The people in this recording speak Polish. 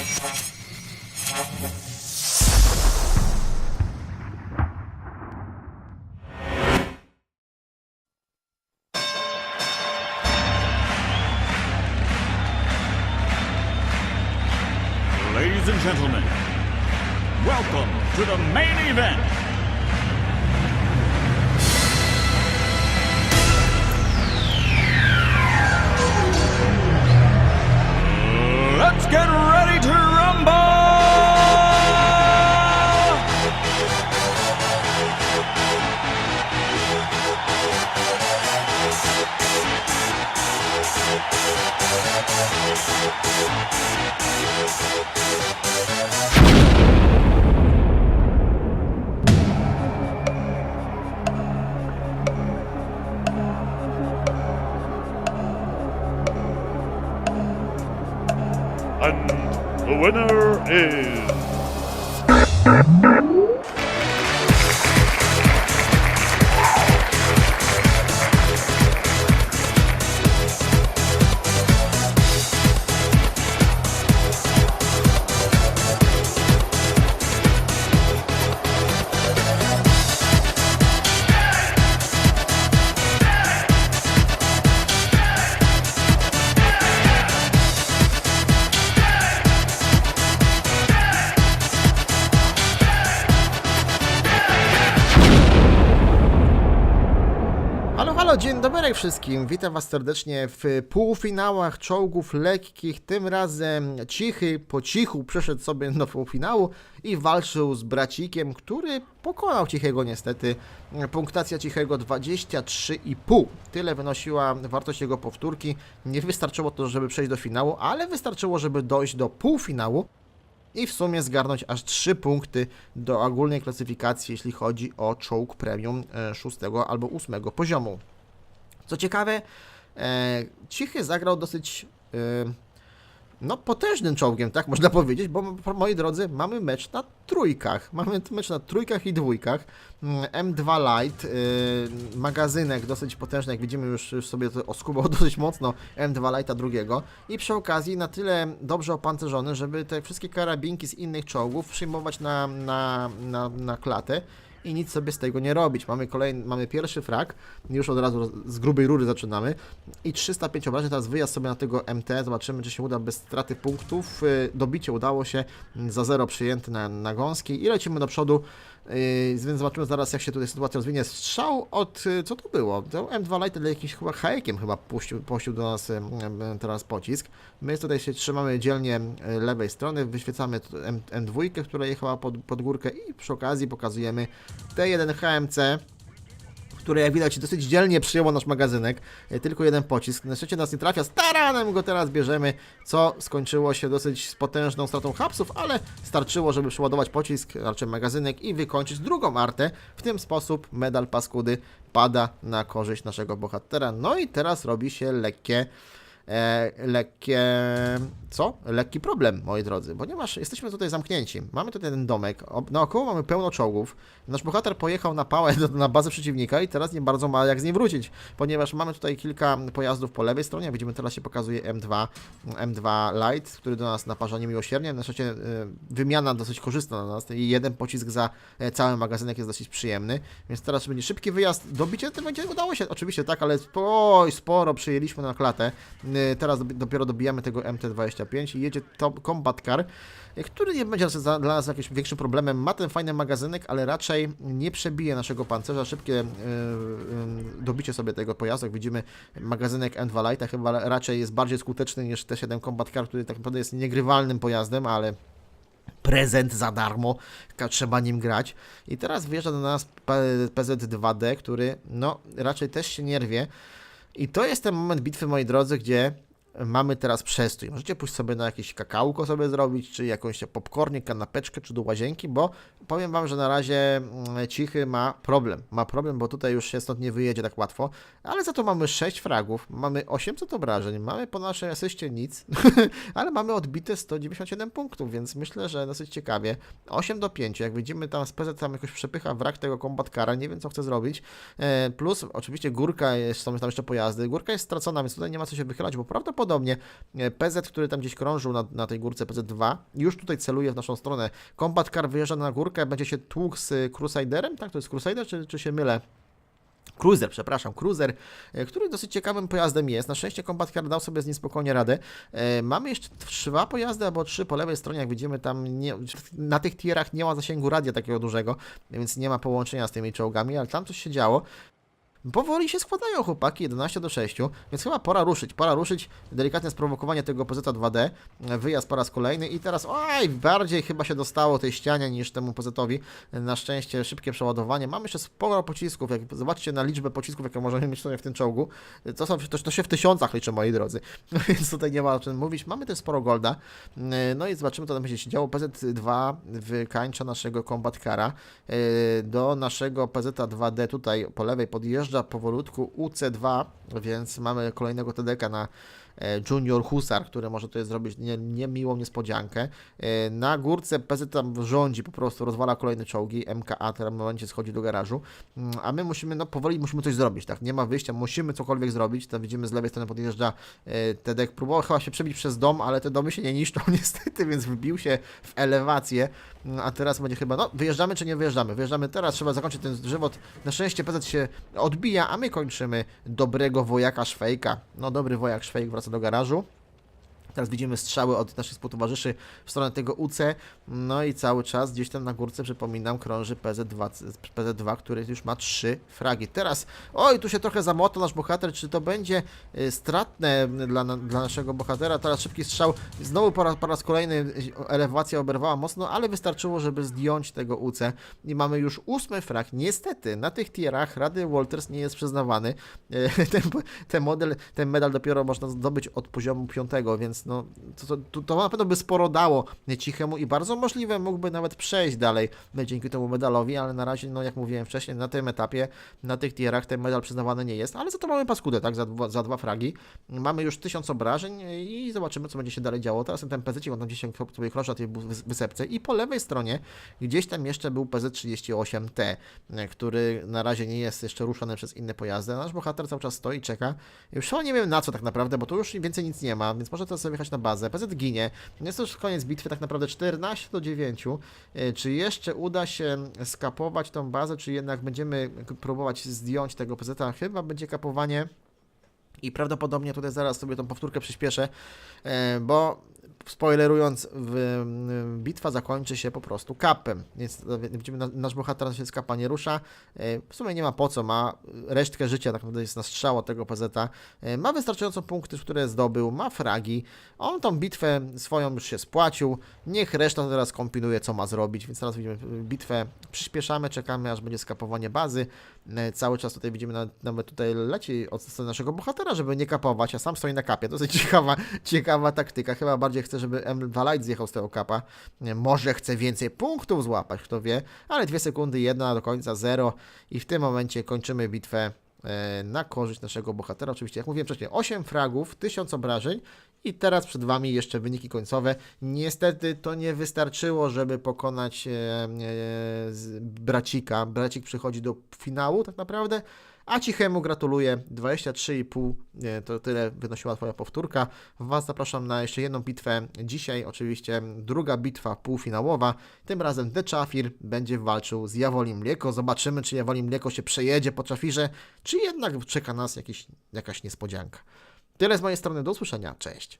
Ladies and gentlemen, welcome to the main event. Let's get ready to rumble! Winner is. Dzień dobry wszystkim. Witam Was serdecznie w półfinałach czołgów lekkich. Tym razem Cichy po cichu przeszedł sobie do półfinału i walczył z bracikiem, który pokonał Cichego niestety. Punktacja Cichego 23,5. Tyle wynosiła wartość jego powtórki. Nie wystarczyło to, żeby przejść do finału, ale wystarczyło, żeby dojść do półfinału i w sumie zgarnąć aż 3 punkty do ogólnej klasyfikacji, jeśli chodzi o czołg premium 6 albo 8 poziomu. Co ciekawe, e, Cichy zagrał dosyć e, no, potężnym czołgiem, tak można powiedzieć, bo moi drodzy, mamy mecz na trójkach. Mamy mecz na trójkach i dwójkach. Mm, M2 Lite, y, magazynek dosyć potężny, jak widzimy już, już sobie to oskubał dosyć mocno M2 Lite'a drugiego i przy okazji na tyle dobrze opancerzony, żeby te wszystkie karabinki z innych czołgów przyjmować na, na, na, na klatę i nic sobie z tego nie robić. Mamy kolejny, mamy pierwszy frak, już od razu z grubej rury zaczynamy i 305 obrażeń, teraz wyjazd sobie na tego MT, zobaczymy czy się uda bez straty punktów. Y, Dobicie udało się, za 0 przyjęty na, na gąski i lecimy do przodu, więc zobaczymy zaraz jak się tutaj sytuacja rozwinie. Strzał od, y, co to było? To M2 Light jakimś chyba hajekiem chyba puścił, puścił do nas teraz pocisk. My tutaj się trzymamy dzielnie y, lewej strony, wyświecamy tu M, M2, która jechała pod, pod górkę i przy okazji pokazujemy T1 HMC, które jak widać dosyć dzielnie przyjęło nasz magazynek. E, Tylko jeden pocisk. Na szczęście nas nie trafia. Staranem go teraz bierzemy, co skończyło się dosyć potężną stratą hapsów, ale starczyło, żeby przeładować pocisk, raczej magazynek i wykończyć drugą artę. W ten sposób medal paskudy pada na korzyść naszego bohatera. No i teraz robi się lekkie e, lekkie, co? Lekki problem, moi drodzy, ponieważ jesteśmy tutaj zamknięci. Mamy tutaj ten domek, naokoło mamy pełno czołgów. Nasz bohater pojechał na pałę do, na bazę przeciwnika i teraz nie bardzo ma jak z niej wrócić, ponieważ mamy tutaj kilka pojazdów po lewej stronie. Widzimy, teraz się pokazuje M2, M2 Light, który do nas naparza niemiłosiernie. Na szczęście e, wymiana dosyć korzystna dla nas i jeden pocisk za e, cały magazynek jest dosyć przyjemny, więc teraz będzie szybki wyjazd. Dobicie to będzie udało się, oczywiście tak, ale oj, sporo przyjęliśmy na klatę. E, Teraz dopiero dobijamy tego MT-25 i jedzie top Combat Car, e, który nie będzie dla nas jakimś większym problemem. Ma ten fajny magazynek, ale raczej nie przebije naszego pancerza. Szybkie e, dobicie sobie tego pojazdu. Jak widzimy, magazynek M2 Lite chyba raczej jest bardziej skuteczny niż T7 Combat Car, który tak naprawdę jest niegrywalnym pojazdem, ale prezent za darmo, trzeba nim grać. I teraz wjeżdża do nas P- PZ2D, który no raczej też się nie rwie. I to jest ten moment bitwy, moi drodzy, gdzie mamy teraz przestój. Możecie pójść sobie na jakieś kakałko sobie zrobić, czy jakąś popcornie, kanapeczkę, czy do łazienki, bo powiem Wam, że na razie mm, Cichy ma problem. Ma problem, bo tutaj już się stąd nie wyjedzie tak łatwo, ale za to mamy 6 fragów, mamy 800 obrażeń, mamy po naszej asyście nic, ale mamy odbite 197 punktów, więc myślę, że dosyć ciekawie. 8 do 5, jak widzimy tam PZ tam jakoś przepycha wrak tego Combat Cara, nie wiem co chce zrobić, E, plus oczywiście górka, jest, są tam jeszcze pojazdy, górka jest stracona, więc tutaj nie ma co się wychylać, bo prawdopodobnie prawdopodobnie e, PZ, który tam gdzieś krążył na, na tej górce PZ2, już tutaj celuje w naszą stronę. Combat Car wyjeżdża na górkę, będzie się tłukł z y, Crusaderem, tak? To jest Crusader, czy, czy się mylę? Cruiser, przepraszam, Cruiser, e, który dosyć ciekawym pojazdem jest. Na szczęście Combat Car dał sobie z nim spokojnie radę. E, Mamy jeszcze dwa pojazdy albo trzy po lewej stronie, jak widzimy tam nie, na tych tierach nie ma zasięgu radia takiego dużego, więc nie ma połączenia z tymi czołgami, ale tam coś się działo. Powoli się składają chłopaki, 11 do 6, więc chyba pora ruszyć, pora ruszyć, delikatne sprowokowanie tego PZ 2D, wyjazd po raz kolejny i teraz, oj, bardziej chyba się dostało tej ścianie niż temu PZ-owi, na szczęście szybkie przeładowanie, mamy jeszcze sporo pocisków, jak zobaczcie na liczbę pocisków, jakie możemy mieć w tym czołgu, to, są, to, to się w tysiącach liczy, moi drodzy, więc tutaj nie ma o czym mówić, mamy też sporo golda, no i zobaczymy, co tam będzie się działo, PZ-2 wykańcza naszego Combat Cara, do naszego PZ-2D tutaj po lewej podjeżdża powolutku UC2, więc mamy kolejnego TDK na Junior Husar, który może tutaj zrobić nie- niemiłą niespodziankę. E, Na górce PZ tam rządzi, po prostu rozwala kolejne czołgi, MKA teraz w momencie schodzi do garażu, Mm, a my musimy, no powoli musimy coś zrobić, tak, nie ma wyjścia, musimy cokolwiek zrobić, tam widzimy z lewej strony podjeżdża e, TDK, próbował chyba się przebić przez dom, ale te domy się nie niszczą niestety, więc wbił się w elewację, Mm, a teraz będzie chyba, no wyjeżdżamy czy nie wyjeżdżamy, wyjeżdżamy teraz, trzeba zakończyć ten żywot, na szczęście PZ się odbija, a my kończymy dobrego wojaka Szwejka, no dobry wojak Szwejk wraca do garażu, Teraz widzimy strzały od naszych współtowarzyszy w stronę tego UC. No i cały czas gdzieś tam na górce, przypominam, krąży PZ2, PZ2 który już ma trzy fragi. Teraz, oj, tu się trochę zamota nasz bohater. Czy to będzie y, stratne dla, dla naszego bohatera? Teraz szybki strzał. Znowu po raz, po raz kolejny elewacja oberwała mocno, ale wystarczyło, żeby zdjąć tego UC. I mamy już ósmy frag. Niestety, na tych tierach Rady Walters nie jest przyznawany. Y, Ten, ten model, ten medal dopiero można zdobyć od poziomu piątego, więc no, to, to, to, na pewno by sporo dało Cichemu i bardzo możliwe mógłby nawet przejść dalej dzięki temu medalowi, ale na razie, no jak mówiłem wcześniej, na tym etapie, na tych tierach ten medal przyznawany nie jest, ale za to mamy paskudę, tak, za, dwa- za dwa fragi. Mamy już tysiąc obrażeń i zobaczymy, co będzie się dalej działo. Teraz ten PZ, on tam gdzieś sobie krąży na tej wys- wysepce i po lewej stronie gdzieś tam jeszcze był PZ38T, który na razie nie jest jeszcze ruszany przez inne pojazdy, nasz bohater cały czas stoi i czeka. Już chyba nie wiem na co tak naprawdę, bo tu już więcej nic nie ma, więc może teraz sobie wjechać na bazę. PZ ginie. Jest to już koniec bitwy, tak naprawdę 14 do 9. E, Czy jeszcze uda się skapować tą bazę, czy jednak będziemy próbować zdjąć tego PZ? Chyba będzie kapowanie. I prawdopodobnie tutaj zaraz sobie tą powtórkę przyspieszę, e, bo spoilerując, w, w, bitwa zakończy się po prostu kapem. Więc e, widzimy, na- nasz bohater się z nie rusza. E, W sumie nie ma po co, ma resztkę życia, tak naprawdę jest na strzał od tego PZ. E, Ma wystarczająco punkty, które zdobył, ma fragi. On tą bitwę swoją już się spłacił. Niech reszta teraz kombinuje, co ma zrobić. Więc teraz widzimy bitwę, przyspieszamy, czekamy, aż będzie skapowanie bazy. Cały czas tutaj widzimy, nawet tutaj leci od strony naszego bohatera, żeby nie kapować, a sam stoi na kapie. Dosyć ciekawa, ciekawa taktyka. Chyba bardziej chce, żeby M2 Light zjechał z tego kapa. Może chce więcej punktów złapać, kto wie, ale dwie sekundy, jedna do końca, zero i w tym momencie kończymy bitwę e, na korzyść naszego bohatera. Oczywiście, jak mówiłem wcześniej, 8 fragów, 1000 obrażeń i teraz przed Wami jeszcze wyniki końcowe. Niestety to nie wystarczyło, żeby pokonać e, e, Bracika. Bracik przychodzi do finału tak naprawdę, a Cichemu gratuluję. 23,5 e, to tyle wynosiła Twoja powtórka. Was zapraszam na jeszcze jedną bitwę. Dzisiaj oczywiście druga bitwa półfinałowa. Tym razem The Czafir będzie walczył z Jawolim Mleko. Zobaczymy, czy Jawolim Mleko się przejedzie po Czafirze, czy jednak czeka nas jakiś, jakaś niespodzianka. Tyle z mojej strony. Do usłyszenia. Cześć.